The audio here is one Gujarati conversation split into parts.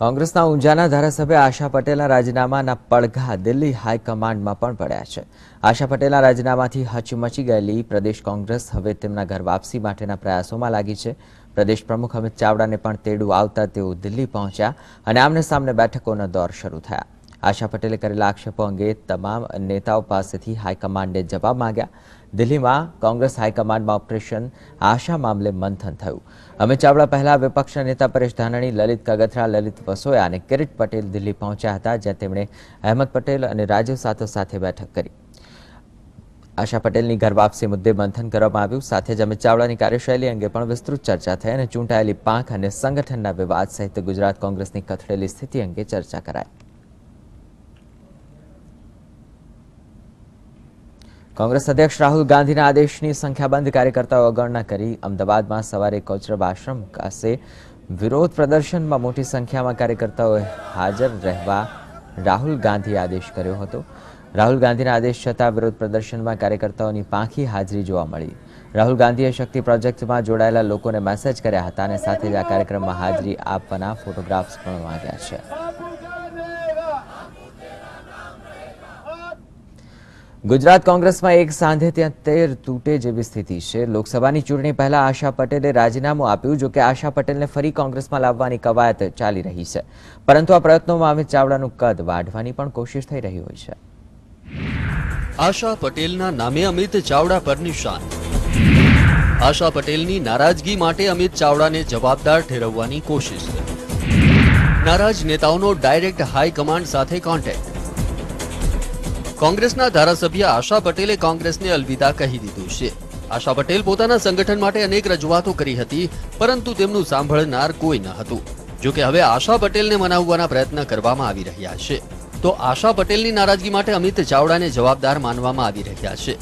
કોંગ્રેસના ઊંઝાના ધારાસભ્ય આશા પટેલના રાજીનામાના પડઘા દિલ્હી હાઈકમાન્ડમાં પણ પડ્યા છે. આશા પટેલના રાજીનામાથી હચમચી ગયેલી પ્રદેશ કોંગ્રેસ હવે તેમના ઘર વાપસી માટેના પ્રયાસોમાં લાગી છે. પ્રદેશ પ્રમુખ અમિત ચાવડાને પણ તેડું આવતા તેઓ દિલ્હી પહોંચ્યા અને આમને સામને બેઠકોના દોર શરૂ થયા. આશા પટેલે કરેલા આક્ષેપો અંગે તમામ નેતાઓ પાસેથી હાઈકમાન્ડે જવાબ માંગ્યા. દિલ્હીમાં કોંગ્રેસ હાઈકમાન્ડમાં ઓપરેશન આશા મામલે મંથન થયું. અમિત ચાવડા પહેલા વિપક્ષના નેતા પરેશ ધાનાણી, લલિત કગથરા, લલિત વસોયા અને કિરીટ પટેલ દિલ્હી પહોંચ્યા હતા, જ્યાં તેમણે અહેમદ પટેલ અને રાજીવ સાથો સાથે બેઠક કરી. આશા પટેલની ઘર વાપસી મુદ્દે મંથન કરવામાં આવ્યું. સાથે જ અમિત ચાવડાની કાર્યશૈલી અંગે પણ વિસ્તૃત ચર્ચા થઈ અને ચૂંટાયેલી પાંખ અને સંગઠનના વિવાદ સહિત ગુજરાત કોંગ્રેસની કથળેલી સ્થિતિ અંગે ચર્ચા કરાઈ. કોંગ્રેસ અધ્યક્ષ રાહુલ ગાંધીના આદેશની સંખ્યાબંધ કાર્યકર્તાઓ અવગણના કરી અમદાવાદમાં સવારે કોચરબ આશ્રમ પાસે વિરોધ પ્રદર્શનમાં મોટી સંખ્યામાં કાર્યકર્તાઓએ હાજર રહેવા રાહુલ ગાંધીએ આદેશ કર્યો હતો. રાહુલ ગાંધીના આદેશ છતાં વિરોધ પ્રદર્શનમાં કાર્યકર્તાઓની પાંખી હાજરી જોવા મળી. રાહુલ ગાંધીએ શક્તિ પ્રોજેક્ટમાં જોડાયેલા લોકોને મેસેજ કર્યા હતા અને સાથે જ આ કાર્યક્રમમાં હાજરી આપવાના ફોટોગ્રાફ્સ પણ માંગ્યા છે. ગુજરાત કોંગ્રેસમાં એક સાંધે ત્યાં તેર તૂટે જેવી સ્થિતિ છે. લોકસભાની ચૂંટણી પહેલા આશા પટેલે રાજીનામું આપ્યું જો કે આશા પટેલને ફરી કોંગ્રેસમાં લાવવાની કવાયત ચાલી રહી છે. પરંતુ આ પ્રયત્નોમાં અમિત ચાવડાનું કદ વાઢવાની પણ કોશિશ થઈ રહી હોય છે. આશા પટેલના નામે અમિત ચાવડા પર નિશાન. આશા પટેલની નારાજગી માટે અમિત ચાવડાને જવાબદાર ઠેરવવાની કોશિશ. નારાજ નેતાઓનો ડાયરેક્ટ હાઈકમાન્ડ સાથે કોન્ટેક્ટ. કોંગ્રેસના ધારાસભ્ય આશા પટેલે કોંગ્રેસને અલવિદા કહી દીધું છે. આશા પટેલ પોતાના સંગઠન માટે અનેક રજૂઆતો કરી હતી, પરંતુ તેમનું સાંભળનાર કોઈ ન હતું. જો કે હવે આશા પટેલને મનાવવાના પ્રયત્ન કરવામાં આવી રહ્યા છે. તો આશા પટેલની નારાજગી માટે અમિત ચાવડાને જવાબદાર માનવામાં આવી રહ્યા છે.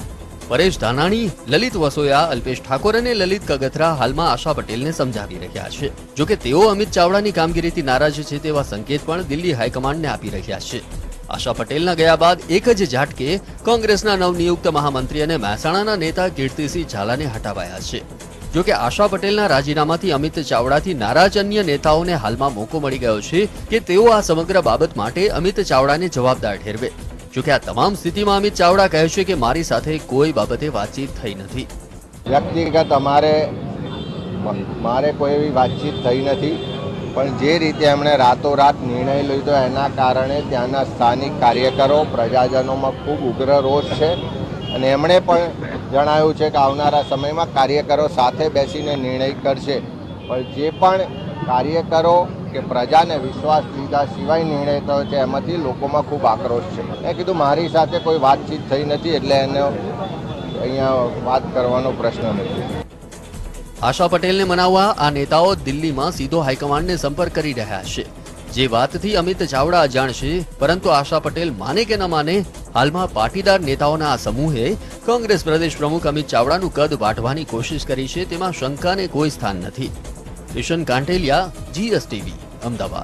પરેશ ધાનાણી, લલિત વસોયા, અલ્પેશ ઠાકોર અને લલિત કગથરા હાલમાં આશા પટેલને સમજાવી રહ્યા છે. જો કે તેઓ અમિત ચાવડાની કામગીરીથી નારાજ છે તેવા સંકેત પણ દિલ્હી હાઈકમાન્ડને આપી રહ્યા છે. આશા પટેલના ગયા બાદ એક જ ઝાટકે કોંગ્રેસના નવનિયુક્ત મહામંત્રી અને મહેસાણાના નેતા કીર્તિસિંહ ઝાલાને હટાવાયા છે. જોકે આશા પટેલના રાજીનામાથી અમિત ચાવડાથી નારાજ અન્ય નેતાઓને હાલમાં મોકો મળી ગયો છે કે તેઓ આ સમગ્ર બાબત માટે અમિત ચાવડાને જવાબદાર ઠેરવે. જોકે આ તમામ સ્થિતિમાં અમિત ચાવડા કહે છે કે મારી સાથે કોઈ બાબતે વાતચીત થઈ નથી. વ્યક્તિગત અમારે, મારે કોઈ એવી વાતચીત થઈ નથી. પણ જે રીતે એમણે રાતોરાત નિર્ણય લીધો એના કારણે ત્યાંના સ્થાનિક કાર્યકરો, પ્રજાજનોમાં ખૂબ ઉગ્ર રોષ છે. અને એમણે પણ જણાવ્યું છે કે આવનારા સમયમાં કાર્યકરો સાથે બેસીને નિર્ણય કરશે. પણ જે પણ કાર્યકરો કે પ્રજાને વિશ્વાસ લીધા સિવાય નિર્ણય થયો છે, એમાંથી લોકોમાં ખૂબ આક્રોશ છે. મેં કીધું, મારી સાથે કોઈ વાતચીત થઈ નથી, એટલે એનો અહીંયા વાત કરવાનો પ્રશ્ન નથી. આશા પટેલને મનાવવા આ નેતાઓ દિલ્હીમાં સીધો હાઈકમાન્ડને સંપર્ક કરી રહ્યા છે. જે વાતથી અમિત ચાવડા અજાણ પરંતુ આશા પટેલ માને કે ન માને, હાલમાં પાટીદાર નેતાઓના આ સમૂહે કોંગ્રેસ પ્રદેશ પ્રમુખ અમિત ચાવડાનું કદ વાઢવાની કોશિશ કરી છે, તેમાં શંકાને કોઈ સ્થાન નથી. કિશન કાંટેલિયા જીએસટીવી, અમદાવાદ.